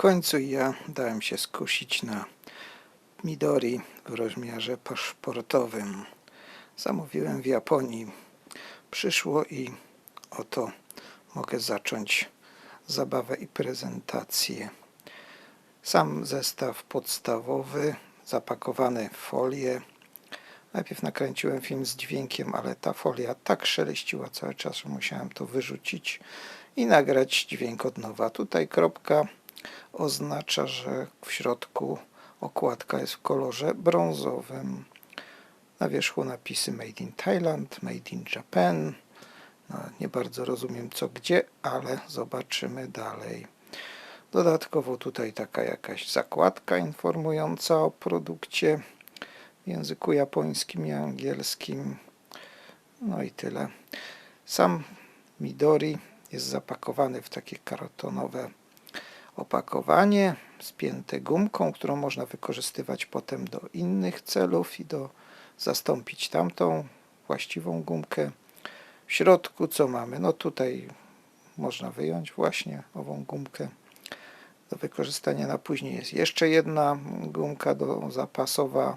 końcu ja dałem się skusić na Midori w rozmiarze paszportowym. Zamówiłem w Japonii. Przyszło i oto mogę zacząć zabawę i prezentację. Sam zestaw podstawowy, zapakowany w folię. Najpierw nakręciłem film z dźwiękiem, ale ta folia tak szeleściła cały czas, że musiałem to wyrzucić i nagrać dźwięk od nowa. Tutaj kropka oznacza, że w środku okładka jest w kolorze brązowym. Na wierzchu napisy Made in Thailand, Made in Japan. No, nie bardzo rozumiem co gdzie, ale zobaczymy dalej. Dodatkowo tutaj taka jakaś zakładka informująca o produkcie w języku japońskim i angielskim. No i tyle. Sam Midori jest zapakowany w takie kartonowe opakowanie, spięte gumką, którą można wykorzystywać potem do innych celów i do zastąpić tamtą właściwą gumkę. W środku co mamy? No tutaj można wyjąć właśnie ową gumkę do wykorzystania na później. Jest jeszcze jedna gumka do zapasowa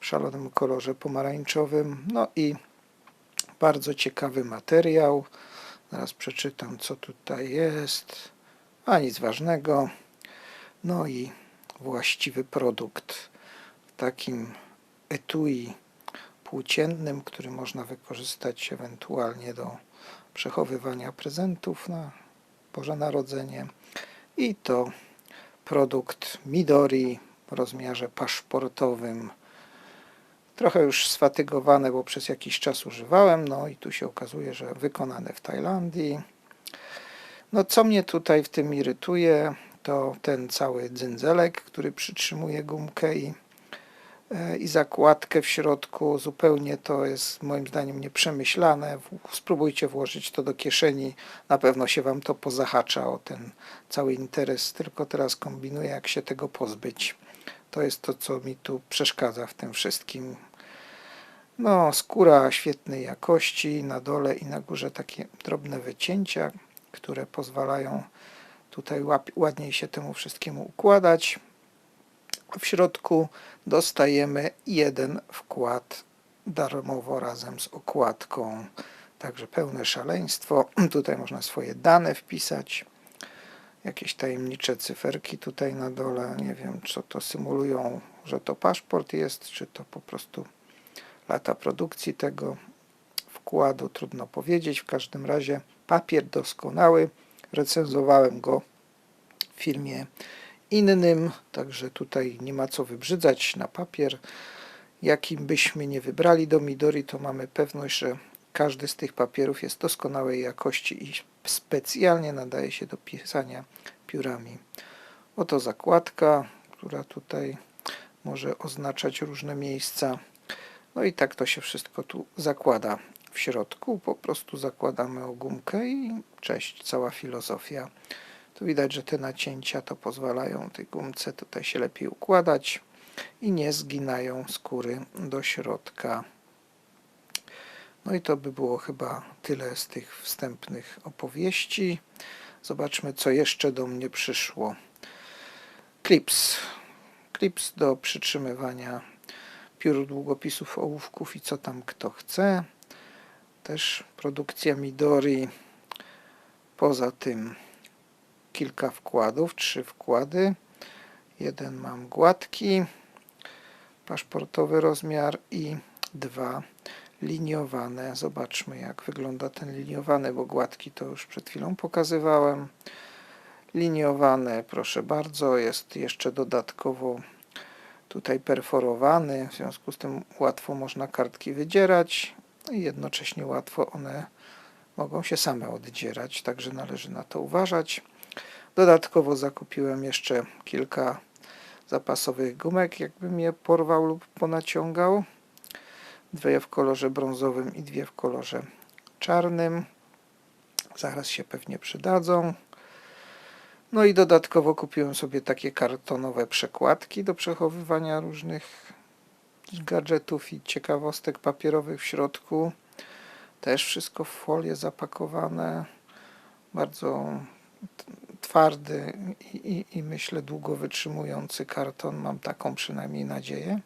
w szalonym kolorze pomarańczowym. No i bardzo ciekawy materiał. Zaraz przeczytam, co tutaj jest. A nic ważnego. No i właściwy produkt w takim etui płóciennym, który można wykorzystać ewentualnie do przechowywania prezentów na Boże Narodzenie. I to produkt Midori w rozmiarze paszportowym. Trochę już sfatygowane, bo przez jakiś czas używałem. No i tu się okazuje, że wykonane w Tajlandii. No co mnie tutaj w tym irytuje, to ten cały dzynzelek, który przytrzymuje gumkę i, e, i zakładkę w środku. Zupełnie to jest moim zdaniem nieprzemyślane. Spróbujcie włożyć to do kieszeni, na pewno się Wam to pozahacza o ten cały interes, tylko teraz kombinuję jak się tego pozbyć. To jest to, co mi tu przeszkadza w tym wszystkim. No, skóra świetnej jakości, na dole i na górze takie drobne wycięcia, które pozwalają tutaj ładniej się temu wszystkiemu układać. W środku dostajemy jeden wkład darmowo razem z okładką. Także pełne szaleństwo. Tutaj można swoje dane wpisać. Jakieś tajemnicze cyferki tutaj na dole. Nie wiem, co to symulują, że to paszport jest, czy to po prostu lata produkcji tego wkładu. Trudno powiedzieć. W każdym razie papier doskonały. Recenzowałem go w filmie innym, także tutaj nie ma co wybrzydzać na papier. Jakim byśmy nie wybrali do Midori, to mamy pewność, że każdy z tych papierów jest doskonałej jakości i specjalnie nadaje się do pisania piórami. Oto zakładka, która tutaj może oznaczać różne miejsca. No i tak to się wszystko tu zakłada w środku. Po prostu zakładamy o gumkę i cześć, cała filozofia. Tu widać, że te nacięcia to pozwalają tej gumce tutaj się lepiej układać i nie zginają skóry do środka. No i to by było chyba tyle z tych wstępnych opowieści. Zobaczmy, co jeszcze do mnie przyszło. Clips. Clips do przytrzymywania piór, długopisów, ołówków i co tam kto chce. Też produkcja Midori. Poza tym kilka wkładów, trzy wkłady. Jeden mam gładki, paszportowy rozmiar i dwa liniowane. Zobaczmy jak wygląda ten liniowany, bo gładki to już przed chwilą pokazywałem. Liniowane, proszę bardzo, jest jeszcze dodatkowo tutaj perforowany, w związku z tym łatwo można kartki wydzierać i jednocześnie łatwo one mogą się same oddzierać, także należy na to uważać. Dodatkowo zakupiłem jeszcze kilka zapasowych gumek, jakbym je porwał lub ponaciągał. Dwie w kolorze brązowym i dwie w kolorze czarnym. Zaraz się pewnie przydadzą. No i dodatkowo kupiłem sobie takie kartonowe przekładki do przechowywania różnych gadżetów i ciekawostek papierowych w środku. Też wszystko w folię zapakowane. Bardzo twardy i, i, i myślę długo wytrzymujący karton. Mam taką przynajmniej nadzieję.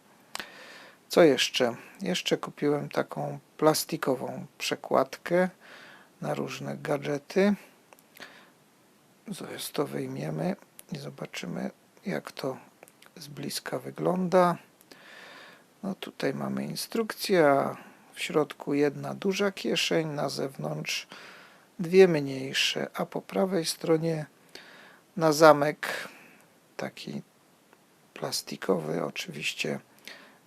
Co jeszcze? Jeszcze kupiłem taką plastikową przekładkę na różne gadżety. Zaraz to wyjmiemy i zobaczymy, jak to z bliska wygląda. No tutaj mamy instrukcję, w środku jedna duża kieszeń, na zewnątrz dwie mniejsze, a po prawej stronie na zamek taki plastikowy, oczywiście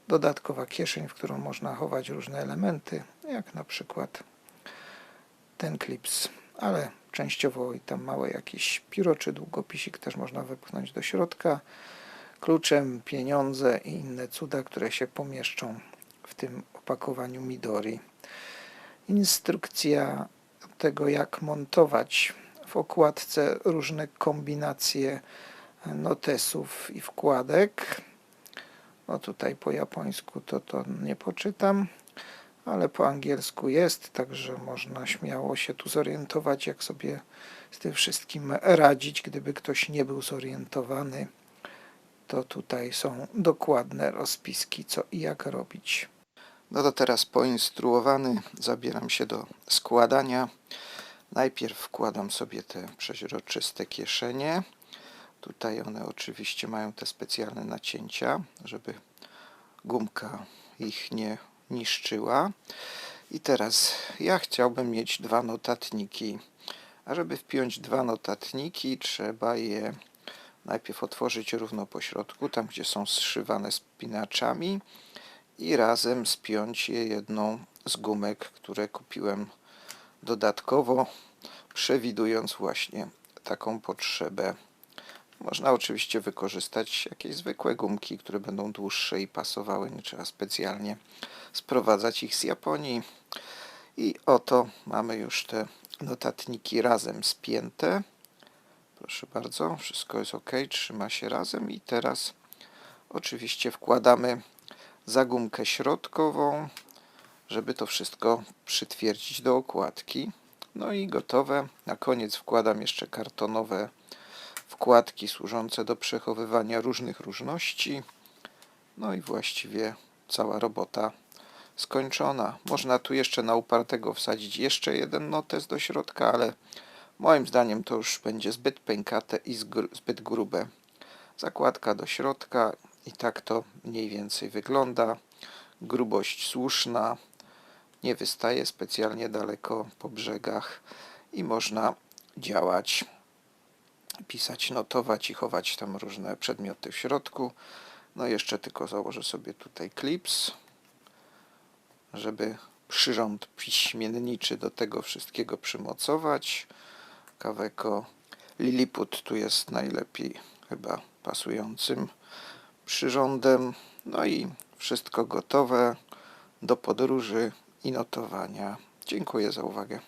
dodatkowa kieszeń, w którą można chować różne elementy, jak na przykład ten klips, ale częściowo i tam małe jakieś pióro czy długopisik też można wepchnąć do środka. Kluczem pieniądze i inne cuda, które się pomieszczą w tym opakowaniu Midori. Instrukcja tego, jak montować w okładce różne kombinacje notesów i wkładek. No tutaj po japońsku to, to nie poczytam, ale po angielsku jest, także można śmiało się tu zorientować, jak sobie z tym wszystkim radzić, gdyby ktoś nie był zorientowany. To tutaj są dokładne rozpiski, co i jak robić. No to teraz poinstruowany zabieram się do składania. Najpierw wkładam sobie te przeźroczyste kieszenie. Tutaj one oczywiście mają te specjalne nacięcia, żeby gumka ich nie niszczyła. I teraz ja chciałbym mieć dwa notatniki. A żeby wpiąć dwa notatniki, trzeba je najpierw otworzyć równo po środku, tam gdzie są zszywane spinaczami i razem spiąć je jedną z gumek, które kupiłem dodatkowo, przewidując właśnie taką potrzebę. Można oczywiście wykorzystać jakieś zwykłe gumki, które będą dłuższe i pasowały, nie trzeba specjalnie sprowadzać ich z Japonii. I oto mamy już te notatniki razem spięte. Proszę bardzo, wszystko jest ok, trzyma się razem i teraz oczywiście wkładamy zagumkę środkową, żeby to wszystko przytwierdzić do okładki. No i gotowe. Na koniec wkładam jeszcze kartonowe wkładki służące do przechowywania różnych różności. No i właściwie cała robota skończona. Można tu jeszcze na upartego wsadzić jeszcze jeden notes do środka, ale moim zdaniem to już będzie zbyt pękate i zbyt grube. Zakładka do środka i tak to mniej więcej wygląda. Grubość słuszna, nie wystaje specjalnie daleko po brzegach i można działać, pisać, notować i chować tam różne przedmioty w środku. No jeszcze tylko założę sobie tutaj klips, żeby przyrząd piśmienniczy do tego wszystkiego przymocować. Kaweko Lilliput tu jest najlepiej chyba pasującym przyrządem. No i wszystko gotowe do podróży i notowania. Dziękuję za uwagę.